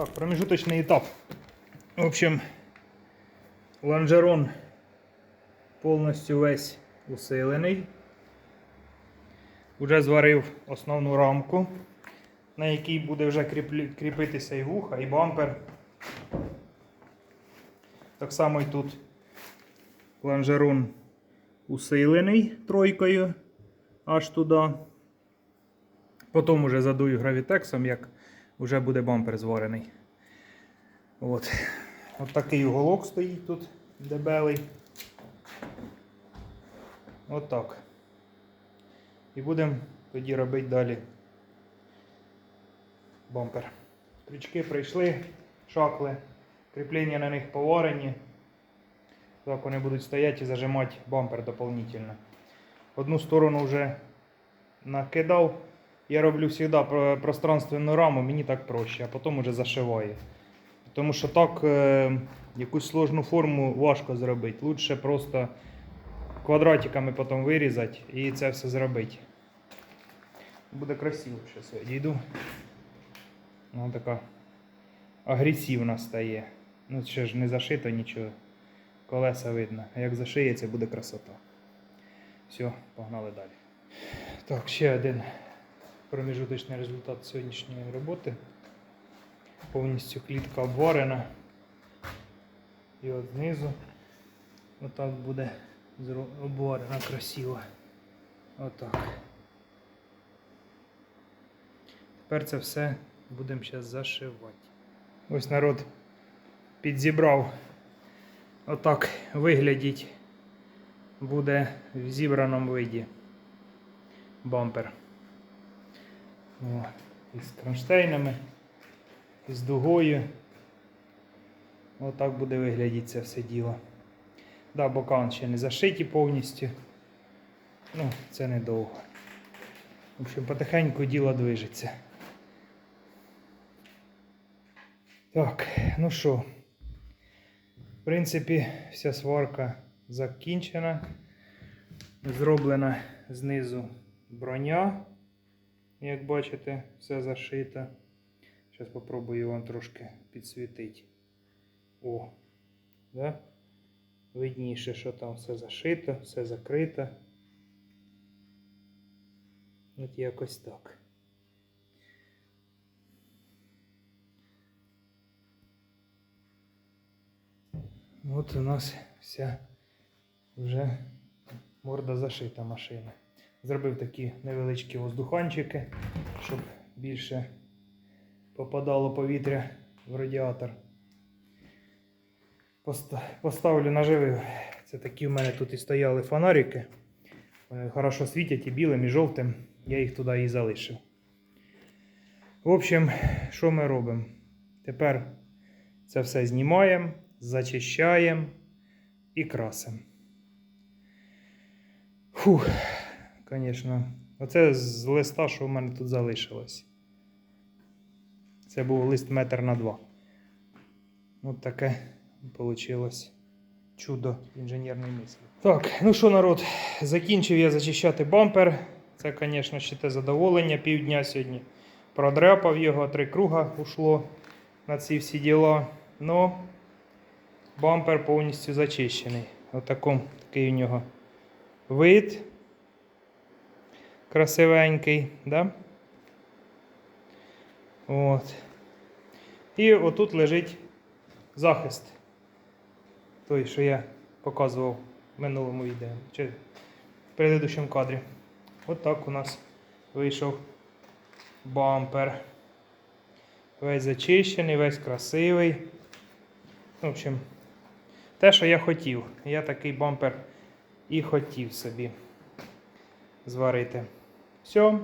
Так, промежуточный этап. В общем, лонжерон повністю весь усилений. Уже зварив основну рамку, на якій буде вже кріпитися і вуха, і бампер. Так само і тут лонжерон усилений тройкою аж туди. Потім уже задую гравітексом, як вже буде бампер зварений. От. От такий уголок стоїть тут дебелий. От так. І будемо тоді робити далі бампер. Крючки прийшли, шакли, кріплення на них поварені. Так вони будуть стояти і зажимати бампер дополнительно. Одну сторону вже накидав. Я роблю завжди пространственну раму, мені так проще, а потім уже зашиваю. Тому що так е, якусь сложну форму важко зробити. Лучше просто квадратиками потім вирізати і це все зробити. Буде красиво. Зараз я дійду. Вона така агресивна стає. Ну, ще ж не зашито нічого. Колеса видно. А як зашиється, буде красота. Все, погнали далі. Так, ще один проміжуточний результат сьогоднішньої роботи. Повністю клітка обварена. І от знизу отак буде обварена красиво. Отак. Тепер це все будемо зараз зашивати. Ось народ підзібрав. Отак виглядіть буде в зібраному виді бампер. О, із кронштейнами, із дугою. Отак буде виглядіти це все діло. Да, бока ще не зашиті повністю. Ну, це недовго. В общем, потихеньку діло движеться. Так, ну що, в принципі, вся сварка закінчена. Зроблена знизу броня. Як бачите, все зашито. Зараз спробую вам трошки підсвітити. О, да? Видніше, що там все зашито, все закрито. От якось так. От у нас вся вже морда зашита машина. Зробив такі невеличкі воздуханчики, щоб більше попадало повітря в радіатор. Поставлю наживив. Це такі в мене тут і стояли фонарики. Вони хорошо світять і білим, і жовтим. Я їх туди і залишив. В общем, що ми робимо? Тепер це все знімаємо, зачищаємо і красимо. Фух, звісно. Оце з листа, що в мене тут залишилось. Це був лист метр на два. От таке вийшло чудо інженерної мислі. Так, ну що, народ, закінчив я зачищати бампер. Це, звісно, ще те задоволення. Півдня сьогодні продряпав його, три круга ушло на ці всі діла. Ну, бампер повністю зачищений. Отаком такий у нього вид. Красивенький, да? От. І отут лежить захист. Той, що я показував в минулому відео, чи в предыдущому кадрі. От так у нас вийшов бампер. Весь зачищений, весь красивий. В общем, те, що я хотів. Я такий бампер і хотів собі зварити. Все.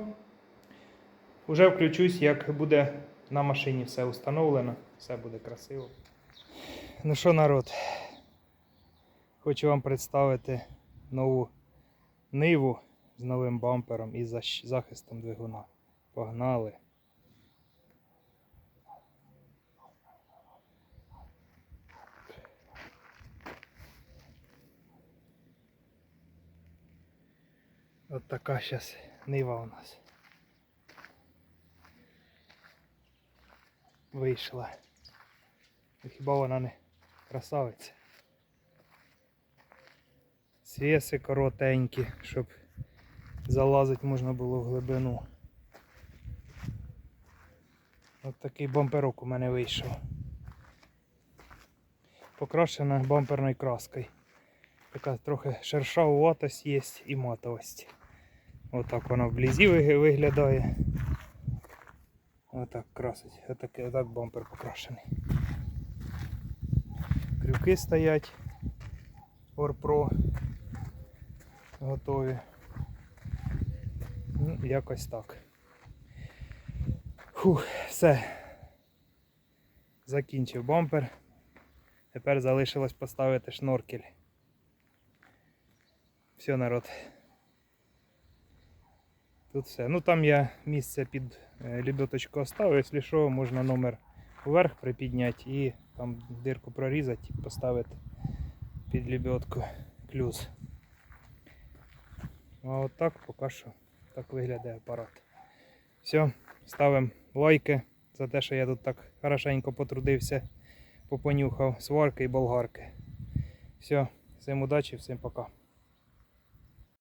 Уже включусь, як буде на машині все установлено, все буде красиво. Ну що, народ, хочу вам представити нову ниву з новим бампером і захистом двигуна. Погнали! От така зараз нива у нас. Вийшла. Ну, Хіба вона не красавиця? Свіси коротенькі, щоб залазити можна було в глибину. От такий бамперок у мене вийшов. Покрашена бамперною краскою. Така трохи шершавуватость є і матовость. Отак вона вблизі ви- виглядає. Отак красить. Отак, отак бампер покрашений. Крюки стоять. Орпро. Готові. Ну, якось так. Фух, все. Закінчив бампер. Тепер залишилось поставити шноркель. Все, народ. Тут все. Ну там я місце під е, лебедочку оставив, якщо що, можна номер вверх припідняти і там дирку прорізати і поставити під лебедку клюз. А от так поки що так виглядає апарат. Все, ставимо лайки за те, що я тут так хорошенько потрудився, попонюхав сварки і болгарки. Все, всім удачі, всім пока.